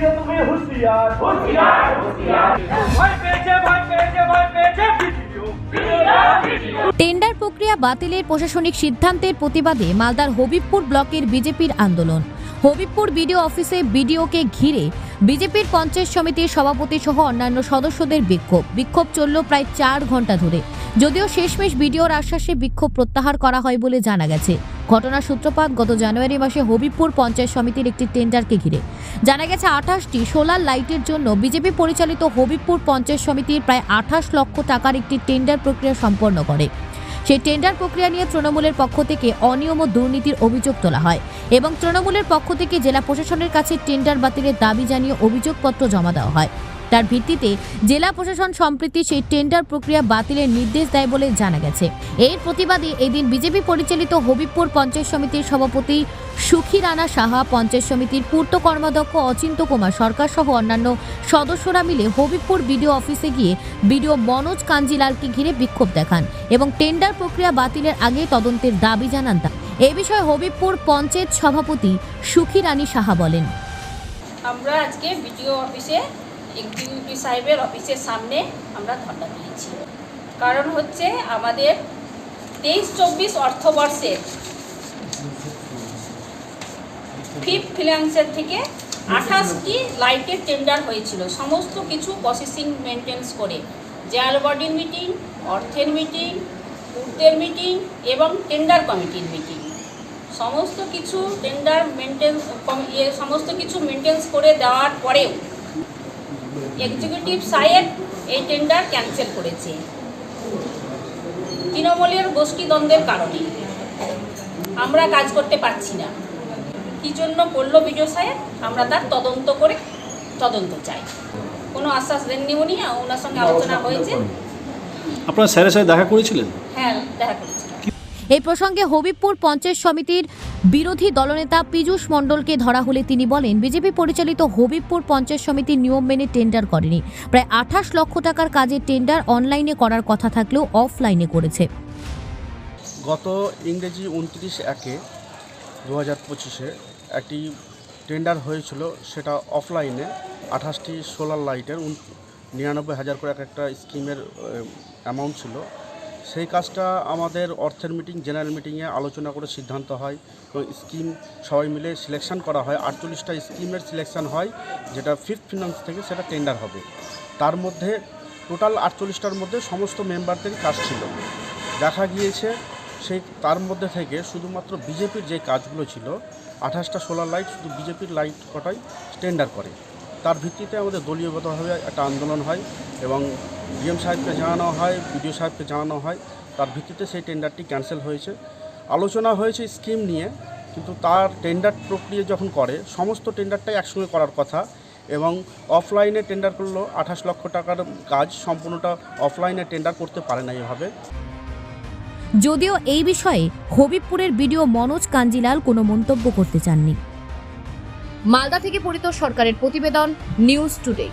Video তুমি হুঁশিয়ার। হুঁশিয়ার হুঁশিয়ার। ভয় পেয়েছে ভয় পেয়েছে ভয় পেয়েছে টেন্ডার প্রক্রিয়া বাতিলের প্রশাসনিক সিদ্ধান্তের প্রতিবাদে মালদার হবিবপুর ব্লকের বিজেপির আন্দোলন। হবিবপুর বিডিও অফিসে বিডিওকে ঘিরে বিজেপির পঞ্চায়েত সমিতির সভাপতি সহ অন্যান্য সদস্যদের বিক্ষোভ। বিক্ষোভ চলল প্রায় চার ঘণ্টা ধরে। যদিও শেষমেশ বিডিওর আশ্বাসে বিক্ষোভ প্রত্যাহার করা হয় বলে জানা গেছে। ঘটনার সূত্রপাত গত জানুয়ারি মাসে হবিবপুর পঞ্চায়েত সমিতির একটি টেন্ডারকে ঘিরে। জানা গেছে, আঠাশটি সোলার লাইটের জন্য বিজেপি পরিচালিত হবিবপুর পঞ্চায়েত সমিতির প্রায় আঠাশ লক্ষ টাকার একটি টেন্ডার প্রক্রিয়া সম্পন্ন করে। সেই টেন্ডার প্রক্রিয়া নিয়ে তৃণমূলের পক্ষ থেকে অনিয়ম ও দুর্নীতির অভিযোগ তোলা হয় এবং তৃণমূলের পক্ষ থেকে জেলা প্রশাসনের কাছে টেন্ডার বাতিলের দাবি জানিয়ে অভিযোগপত্র জমা দেওয়া হয়। তার ভিত্তিতে জেলা প্রশাসন সম্প্রতি সেই টেন্ডার প্রক্রিয়া বাতিলের নির্দেশ দেয় বলে জানা গেছে। এর প্রতিবাদে এদিন বিজেপি পরিচালিত হবিবপুর পঞ্চায়েত সমিতির সভাপতি সুখী রানা সাহা, পঞ্চায়েত সমিতির পূর্ত কর্মাধ্যক্ষ অচিন্ত কুমার সরকার সহ অন্যান্য সদস্যরা মিলে হবিবপুর বিডিও অফিসে গিয়ে বিডিও মনোজ কাঞ্জিলালকে ঘিরে বিক্ষোভ দেখান এবং টেন্ডার প্রক্রিয়া বাতিলের আগে তদন্তের দাবি জানান তা এ বিষয়ে হবিবপুর পঞ্চায়েত সভাপতি সুখী রানী সাহা বলেন। আমরা আজকে বিডিও অফিসে এক্সিকিউটিভ সাহেবের অফিসের সামনে আমরা ধর্ণা দিয়েছি কারণ হচ্ছে আমাদের তেইশ চব্বিশ অর্থবর্ষের ফিফথ ফিনান্সের থেকে আঠাশটি লাইটের টেন্ডার হয়েছিল। সমস্ত কিছু প্রসেসিং মেনটেন্স করে। জেনারেল বডির মিটিং অর্থের মিটিং পূর্তের মিটিং এবং টেন্ডার কমিটির মিটিং সমস্ত কিছু টেন্ডার মেনটেন ইয়ে সমস্ত কিছু মেনটেন্স করে দেওয়ার পরেও এক্সিকিউটিভ সাহেব এই টেন্ডার ক্যান্সেল করেছে। তৃণমূলের গোষ্ঠীদ্বন্দ্বের কারণে। আমরা কাজ করতে পারছি না। কী জন্য করল বিজয় সাহেব? আমরা তার তদন্ত করে তদন্ত চাই। কোনো আশ্বাস দেননি উনি ওনার সঙ্গে আলোচনা হয়েছে। আপনার স্যারের সাথে দেখা করেছিলেন? হ্যাঁ দেখা করেছিলাম এই প্রসঙ্গে হবিবপুর পঞ্চায়েত সমিতির বিরোধী দলনেতা পীযূষ মণ্ডলকে ধরা হলে তিনি বলেন, বিজেপি পরিচালিত হবিবপুর পঞ্চায়েত সমিতি নিয়ম মেনে টেন্ডার করেনি। প্রায় আঠাশ লক্ষ টাকার কাজে টেন্ডার অনলাইনে করার কথা থাকলেও অফলাইনে করেছে। গত ইংরেজি উনত্রিশ একে দু হাজার পঁচিশে একটি টেন্ডার হয়েছিল, সেটা অফলাইনে আঠাশটি সোলার লাইটের নিরানব্বই হাজার করে এক একটা স্কিমের অ্যামাউন্ট ছিল। সেই কাজটা আমাদের অর্থের মিটিং, জেনারেল মিটিংয়ে আলোচনা করে সিদ্ধান্ত হয়। এবং স্কিম সবাই মিলে সিলেকশন করা হয়। আটচল্লিশটা স্কিমের সিলেকশান হয়, যেটা ফিফথ ফিনান্স থেকে সেটা টেন্ডার হবে। তার মধ্যে টোটাল আটচল্লিশটার মধ্যে সমস্ত মেম্বারদেরই কাজ ছিল। দেখা গিয়েছে সেই তার মধ্যে থেকে শুধুমাত্র বিজেপির যে কাজগুলো ছিল, আঠাশটা সোলার লাইট শুধু বিজেপির লাইট কটাই টেন্ডার করে। তার ভিত্তিতে আমাদের দলীয়গতভাবে একটা আন্দোলন হয় এবং ডিএম সাহেবকে জানানো হয় বিডিও সাহেবকে জানানো হয়। তার ভিত্তিতে সেই টেন্ডারটি ক্যান্সেল হয়েছে। আলোচনা হয়েছে স্কিম নিয়ে কিন্তু তার টেন্ডার প্রক্রিয়া যখন করে সমস্ত টেন্ডারটাই একসঙ্গে করার কথা এবং অফলাইনে টেন্ডার করল আঠাশ লক্ষ টাকার কাজ সম্পূর্ণটা অফলাইনে টেন্ডার করতে পারে না এভাবে। যদিও এই বিষয়ে হবিবপুরের বিডিও মনোজ কাঞ্জিলাল কোনো মন্তব্য করতে চাননি। মালদা থেকে পরিত সরকারের প্রতিবেদন নিউজ টুডে।